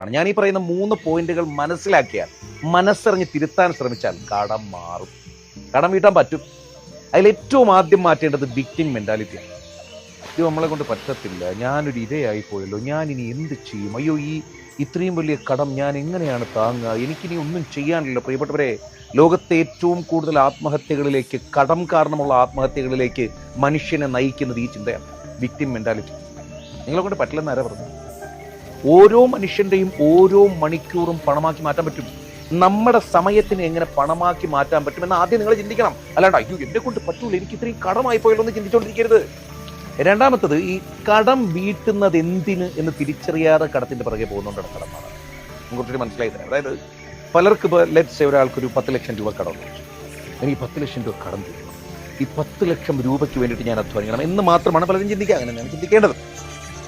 ആണ്. ഞാൻ ഈ പറയുന്ന മൂന്ന് പോയിന്റുകൾ മനസ്സിലാക്കിയാൽ മനസ്സറിഞ്ഞ് തിരുത്താൻ ശ്രമിച്ചാൽ കടം മാറും. കടം വീട്ടാൻ പറ്റും. അതിൽ ഏറ്റവും ആദ്യം മാറ്റേണ്ടത് വിക്ടിം മെന്റാലിറ്റിയാണ് ഇത് നമ്മളെ കൊണ്ട് പറ്റത്തില്ല. ഞാനൊരു ഇരയായി പോയല്ലോ ഞാൻ ഇനി എന്ത് ചെയ്യും? അയ്യോ ഈ ഇത്രയും വലിയ കടം ഞാൻ എങ്ങനെയാണ് താങ്ങുക? എനിക്കിനി ഒന്നും ചെയ്യാനില്ല പ്രിയപ്പെട്ടവരെ ലോകത്തെ ഏറ്റവും കൂടുതൽ ആത്മഹത്യകളിലേക്ക് കടം കാരണമുള്ള ആത്മഹത്യകളിലേക്ക് മനുഷ്യനെ നയിക്കുന്നത് ഈ ചിന്തയാണ്. വിക്ടിം മെന്റാലിറ്റി നിങ്ങളെ കൊണ്ട് പറ്റില്ലെന്ന് ആരാ പറഞ്ഞു ഓരോ മനുഷ്യന്റെയും ഓരോ മണിക്കൂറും പണമാക്കി മാറ്റാൻ പറ്റും. നമ്മുടെ സമയത്തിന് എങ്ങനെ പണമാക്കി മാറ്റാൻ പറ്റും എന്ന് ആദ്യം നിങ്ങൾ ചിന്തിക്കണം. അല്ലാണ്ട് അയ്യോ എന്നെ കൊണ്ട് പറ്റൂല എനിക്ക് ഇത്രയും കടമായി പോയല്ലോ എന്ന് ചിന്തിച്ചുകൊണ്ടിരിക്കരുത് രണ്ടാമത്തത് ഈ കടം വീട്ടുന്നത് എന്തിന് എന്ന് തിരിച്ചറിയാതെ കടത്തിന്റെ പുറകെ പോകുന്നുണ്ട് കടമാണ്. കുറച്ചുകൂടി മനസ്സിലായി തരാം. അതായത് പലർക്ക് ലെറ്റ്സ് ഒരാൾക്കൊരു പത്ത് ലക്ഷം രൂപ കടം എനിക്ക് പത്ത് ലക്ഷം രൂപ കടം തീർക്കണം ഈ പത്ത് ലക്ഷം രൂപയ്ക്ക് വേണ്ടിയിട്ട് ഞാൻ അധ്വാനിക്കണം എന്ന് മാത്രമാണ് പലരും ചിന്തിക്കുക. അങ്ങനെ ഞാൻ ചിന്തിക്കേണ്ടത്.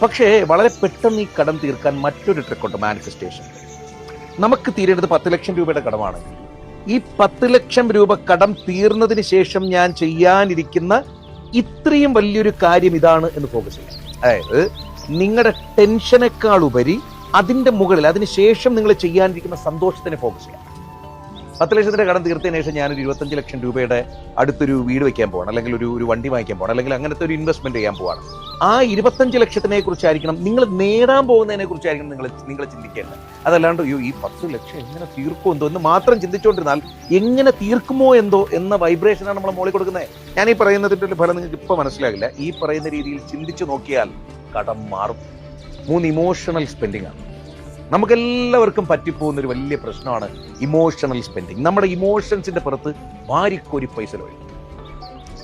പക്ഷേ വളരെ പെട്ടെന്ന് ഈ കടം തീർക്കാൻ മറ്റൊരു ട്രിക്കുണ്ട് മാനിഫെസ്റ്റേഷൻ നമുക്ക് തീരേണ്ടത് പത്ത് ലക്ഷം രൂപയുടെ കടമാണ്. ഈ പത്ത് ലക്ഷം രൂപ കടം തീർന്നതിന് ശേഷം ഞാൻ ചെയ്യാനിരിക്കുന്ന ഇത്രയും വലിയൊരു കാര്യം ഇതാണ് എന്ന് ഫോക്കസ് ചെയ്യാം അതായത് നിങ്ങളുടെ ടെൻഷനേക്കാൾ ഉപരി അതിന്റെ മുകളിൽ അതിന് ശേഷം നിങ്ങൾ ചെയ്യാനിരിക്കുന്ന സന്തോഷത്തിനെ ഫോക്കസ് ചെയ്യാം പത്ത് ലക്ഷത്തിന്റെ കടം തീർത്തതിന് ശേഷം ഞാനൊരു ഇരുപത്തഞ്ച് ലക്ഷം രൂപയുടെ അടുത്തൊരു വീട് വെക്കാൻ പോവാണ്. അല്ലെങ്കിൽ ഒരു ഒരു വണ്ടി വാങ്ങിക്കാൻ പോവാണ്. അല്ലെങ്കിൽ അങ്ങനത്തെ ഒരു ഇൻവെസ്റ്റ്മെന്റ് ചെയ്യാൻ പോവാണ്. ആ ഇരുപത്തഞ്ച് ലക്ഷത്തിനെ കുറിച്ചായിരിക്കണം നിങ്ങൾ നേടാൻ പോകുന്നതിനെ കുറിച്ചായിരിക്കണം നിങ്ങൾ നിങ്ങൾ ചിന്തിക്കേണ്ടത്. അതല്ലാണ്ട് അയ്യോ ഈ പത്ത് ലക്ഷം എങ്ങനെ തീർക്കുമോ എന്തോ എന്ന് മാത്രം ചിന്തിച്ചുകൊണ്ടിരുന്നാൽ എങ്ങനെ തീർക്കുമോ എന്തോ എന്ന വൈബ്രേഷനാണ് നമ്മൾ മോളി കൊടുക്കുന്നത്. ഞാൻ ഈ പറയുന്നതിന്റെ ഫലം നിങ്ങൾക്ക് ഇപ്പൊ മനസ്സിലാകില്ല. ഈ പറയുന്ന രീതിയിൽ ചിന്തിച്ചു നോക്കിയാൽ കടം മാറും. മൂന്ന് ഇമോഷണൽ സ്പെൻഡിങ് ആണ്. നമുക്കെല്ലാവർക്കും പറ്റിപ്പോകുന്ന ഒരു വലിയ പ്രശ്നമാണ് ഇമോഷണൽ സ്പെൻഡിങ് നമ്മുടെ ഇമോഷൻസിന്റെ പുറത്ത് വാരിക്കോരി പൈസ ചെലവഴിക്കും.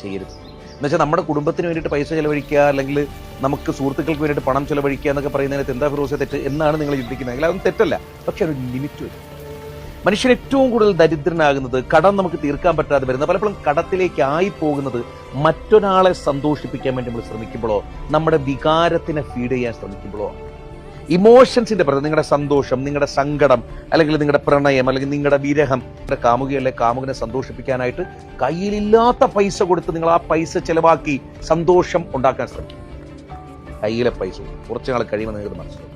ചെയ്യരുത്. എന്നുവെച്ചാൽ നമ്മുടെ കുടുംബത്തിന് വേണ്ടിയിട്ട് പൈസ ചിലവഴിക്കുക അല്ലെങ്കിൽ നമുക്ക് സുഹൃത്തുക്കൾക്ക് വേണ്ടിയിട്ട് പണം ചിലവഴിക്കുക എന്നൊക്കെ പറയുന്നതിനകത്ത് എന്താ ഫിറോസ് തെറ്റ് എന്നാണ് നിങ്ങൾ ചിന്തിക്കുന്നതെങ്കിൽ അതൊന്നും തെറ്റല്ല. പക്ഷെ ഒരു ലിമിറ്റ് വരും. മനുഷ്യൻ ഏറ്റവും കൂടുതൽ ദരിദ്രനാകുന്നത് കടം നമുക്ക് തീർക്കാൻ പറ്റാതെ വരുന്ന പലപ്പോഴും കടത്തിലേക്ക് ആയി പോകുന്നത് മറ്റൊരാളെ സന്തോഷിപ്പിക്കാൻ വേണ്ടി നമ്മൾ ശ്രമിക്കുമ്പോഴോ നമ്മുടെ വികാരത്തിനെ ഫീഡ് ചെയ്യാൻ ശ്രമിക്കുമ്പോഴോ ഇമോഷൻസിന്റെ പ്രതി നിങ്ങളുടെ സന്തോഷം നിങ്ങളുടെ സങ്കടം അല്ലെങ്കിൽ നിങ്ങളുടെ പ്രണയം അല്ലെങ്കിൽ നിങ്ങളുടെ വിരഹം നിങ്ങളുടെ കാമുകയല്ലെ കാമുകനെ സന്തോഷിപ്പിക്കാനായിട്ട് കയ്യിലില്ലാത്ത പൈസ കൊടുത്ത് നിങ്ങൾ ആ പൈസ ചെലവാക്കി സന്തോഷം ഉണ്ടാക്കാൻ ശ്രമിക്കും. കയ്യിലെ പൈസ കുറച്ചു നാൾ കഴിയുമ്പോൾ നിങ്ങൾക്ക് മനസ്സിലാക്കും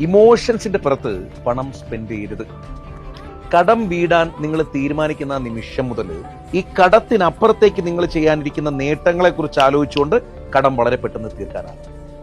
ഇമോഷൻസിന്റെ പുറത്ത് പണം സ്പെൻഡ് ചെയ്യരുത്. കടം വീടാൻ നിങ്ങൾ തീരുമാനിക്കുന്ന നിമിഷം മുതൽ ഈ കടത്തിനപ്പുറത്തേക്ക് നിങ്ങൾ ചെയ്യാനിരിക്കുന്ന നേട്ടങ്ങളെ കുറിച്ച് ആലോചിച്ചുകൊണ്ട് കടം വളരെ പെട്ടെന്ന് തീർക്കാനാണ്